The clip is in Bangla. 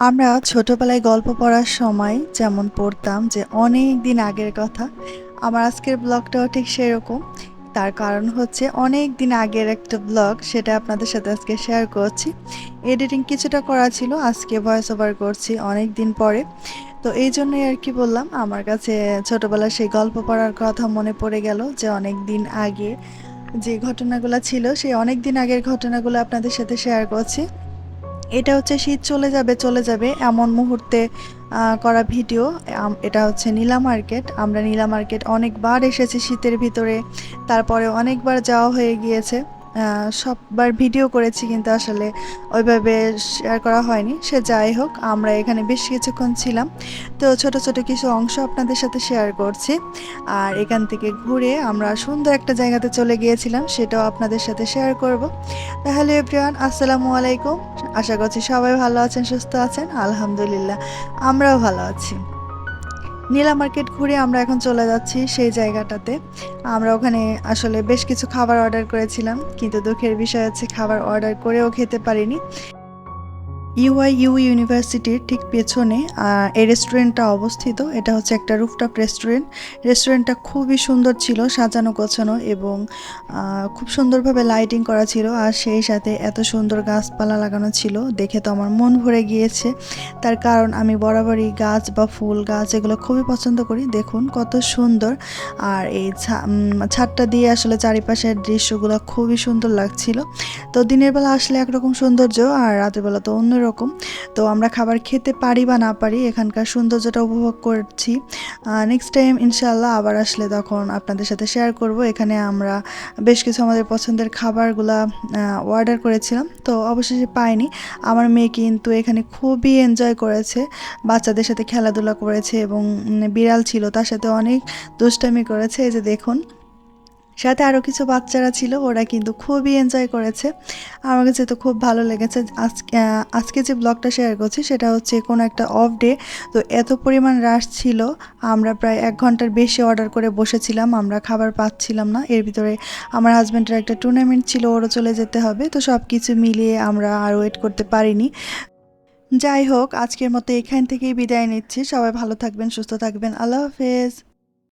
আমরা ছোটবেলায় গল্প পড়ার সময় যেমন পড়তাম যে অনেক দিন আগের কথা, আমার আজকের ব্লগটাও ঠিক সেরকম। তার কারণ হচ্ছে অনেক দিন আগের একটা ব্লগ, সেটা আপনাদের সাথে আজকে শেয়ার করছি। এডিটিং কিছুটা করা ছিল, আজকে ভয়েস ওভার করছি অনেক দিন পরে। তো এই জন্যই আর কি বললাম, আমার কাছে ছোটবেলার সেই গল্প পড়ার কথা মনে পড়ে গেল যে অনেক দিন আগে যে ঘটনাগুলো ছিল, সেই অনেক দিন আগের ঘটনাগুলো আপনাদের সাথে শেয়ার করছি। এটা হচ্ছে শীত চলে যাবে চলে যাবে এমন মুহূর্তে করা ভিডিও। এটা হচ্ছে নীলা মার্কেট। আমরা নীলা মার্কেট অনেকবার এসেছি শীতের ভিতরে। তারপরে অনেকবার যাওয়া হয়ে গিয়েছে। সববার ভিডিও করেছি কিন্তু আসলে ওইভাবে শেয়ার করা হয়নি। সে যাই হোক, আমরা এখানে বেশ কিছুক্ষণ ছিলাম। তো ছোট ছোট কিছু অংশ আপনাদের সাথে শেয়ার করছি। আর এখান থেকে ঘুরে আমরা সুন্দর একটা জায়গাতে চলে গিয়েছিলাম, সেটাও আপনাদের সাথে শেয়ার করব। তাহলে এভরিওয়ান আসসালামু আলাইকুম। আশা করছি সবাই ভালো আছেন, সুস্থ আছেন। আলহামদুলিল্লাহ, আমরাও ভালো আছি। নীলা মার্কেট ঘুরে আমরা এখন চলে যাচ্ছি সেই জায়গাটাতে। আমরা ওখানে আসলে বেশ কিছু খাবার অর্ডার করেছিলাম, কিন্তু দুঃখের বিষয় হচ্ছে খাবার অর্ডার করেও খেতে পারিনি। ইউআই ইউ ইউনিভার্সিটির ঠিক পেছনে এই রেস্টুরেন্টটা অবস্থিত। এটা হচ্ছে একটা রুফটপ রেস্টুরেন্ট রেস্টুরেন্টটা খুবই সুন্দর ছিল, সাজানো গোছানো এবং খুব সুন্দরভাবে লাইটিং করা ছিল আর সেই সাথে এত সুন্দর গাছপালা লাগানো ছিল দেখে তো আমার মন ভরে গিয়েছে। তার কারণ আমি বরাবরই গাছ বা ফুল গাছ এগুলো খুবই পছন্দ করি। দেখুন কত সুন্দর। আর এই ছাদটা দিয়ে আসলে চারিপাশের দৃশ্যগুলো খুবই সুন্দর লাগছিল। তো দিনের বেলা আসলে একরকম সৌন্দর্য আর রাতের বেলা তো অন্যরকম তো আমরা খাবার খেতে পারি বা না পারি এখানকার সৌন্দর্যটা উপভোগ করছি। নেক্সট টাইম ইনশাল্লাহ আবার আসলে তখন আপনাদের সাথে শেয়ার করব। এখানে আমরা বেশ কিছু আমাদের পছন্দের খাবারগুলা অর্ডার করেছিলাম। তো অবশেষে পাইনি। আমার মেয়ে কিন্তু এখানে খুবই এনজয় করেছে। বাচ্চাদের সাথে খেলাধুলা করেছে এবং বিড়াল ছিল, তার সাথে অনেক দুষ্টামি করেছে। এই যে দেখুন। সাথে আরও কিছু বাচ্চারা ছিল, ওরা কিন্তু খুবই এনজয় করেছে। আমার কাছে তো খুব ভালো লেগেছে, আজকে আজকে যে ব্লগটা শেয়ার করছি সেটা হচ্ছে কোনো একটা অফ ডে তো এত পরিমাণ রাশ ছিল, আমরা প্রায় এক ঘণ্টার বেশি অর্ডার করে বসেছিলাম, আমরা খাবার পাচ্ছিলাম না। এর ভিতরে আমার হাজব্যান্ডের একটা টুর্নামেন্ট ছিল, ওরও চলে যেতে হবে। তো সব কিছু মিলিয়ে আমরা আর ওয়েট করতে পারিনি। যাই হোক, আজকের মতো এখান থেকেই বিদায় নিচ্ছি। সবাই ভালো থাকবেন, সুস্থ থাকবেন। আল্লাহ হাফেজ।